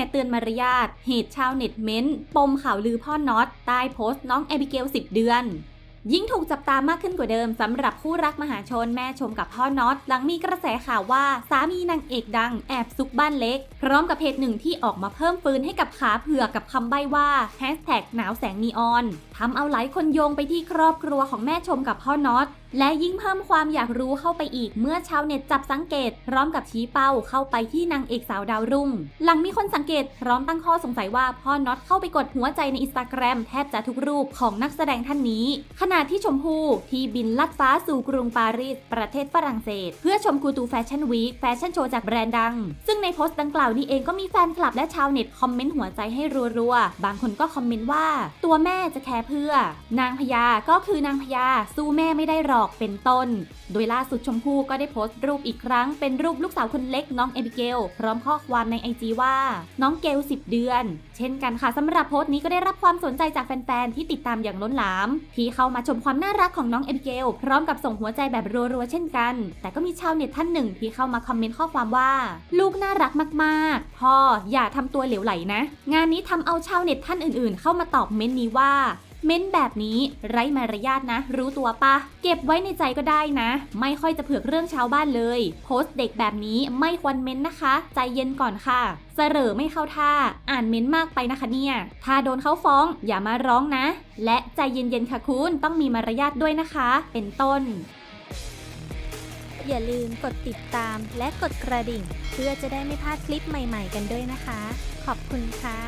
ห่เตือนมารยาทเหตุชาวเน็ตเม้นปมข่าวลือพ่อน็อตใต้โพสต์น้องแอบิเกล 10 เดือน ยิ่งถูกจับตามากขึ้นกว่าเดิมสำหรับคู่รักมหาชนแม่ชมกับพ่อน็อต หลังมีกระแสข่าวว่าสามีนางเอกดังแอบซุกบ้านเล็ก พร้อมกับเพจหนึ่งที่ออกมาเพิ่มฟืนให้กับขาเผือกกับคำใบ้ว่าแฮชแท็กหนาวแสงนีออนทำเอาหลายคนโยงไปที่ครอบครัวของแม่ชมกับพ่อน็อตและยิ่งเพิ่มความอยากรู้เข้าไปอีกเมื่อชาวเน็ตจับสังเกต พร้อมกับชี้เป้าเข้าไปที่นางเอกสาวดาวรุ่ง หลังมีคนสังเกตพร้อมตั้งข้อสงสัยว่าพ่อน็อตเข้าไปกดหัวใจในอินสตาแกรมแทบจะทุกรูปของนักแสดงท่านนี้ขณะที่ชมพู่ที่บินลัดฟ้าสู่กรุงปารีส ประเทศฝรั่งเศส เพื่อชมกูตูแฟชั่นวีคแฟชั่นโชว์จากแบรนด์ดัง ซึ่งในโพสต์ดังกล่าวนี้เองก็มีแฟนคลับและชาวเน็ตคอมเมนต์หัวใจให้รัวๆ บางคนก็คอมเมนต์ว่า ตัวแม่จะแคร์เพื่อ นางพญาก็คือนางพญาสู้แม่ไม่ได้หรอกเป็นต้น โดยล่าสุดชมพู่ก็ได้โพสต์รูปอีกครั้งเป็นรูปลูกสาวคนเล็กน้องเอบิเกลพร้อมข้อความในไอจีว่า น้องเกล10 เดือน เช่นกันค่ะสำหรับโพสต์นี้ก็ได้รับความสนใจจากแฟนๆที่ติดตามอย่างล้นหลามที่เข้ามาชมความน่ารักของน้องเอบิเกลพร้อมกับส่งหัวใจแบบรัวๆเช่นกัน แต่ก็มีชาวเน็ตท่านหนึ่งที่เข้ามาคอมเมนต์ข้อความว่า ลูกน่ารักมากๆ พ่ออย่าทำตัวเหลวไหลนะ งานนี้ทำเอาชาวเน็ตท่านอื่นๆ เข้ามาตอบเม้นต์นี้ว่า เม้นแบบนี้ไร้มารยาทนะ รู้ตัวปะ เก็บไว้ในใจก็ได้นะ ไม่ค่อยจะเผือกเรื่องชาวบ้านเลย โพสต์เด็กแบบนี้ไม่ควรเม้นนะคะ ใจเย็นก่อนค่ะเสรอไม่เข้าท่า อ่านเม้นมากไปนะคะเนี่ย ถ้าโดนเขาฟ้องอย่ามาร้องนะ และใจเย็นๆค่ะคุณต้องมีมารยาทด้วยนะคะ เป็นต้น อย่าลืมกดติดตามและกดกระดิ่ง เพื่อจะได้ไม่พลาดคลิปใหม่ๆกันด้วยนะคะ ขอบคุณค่ะ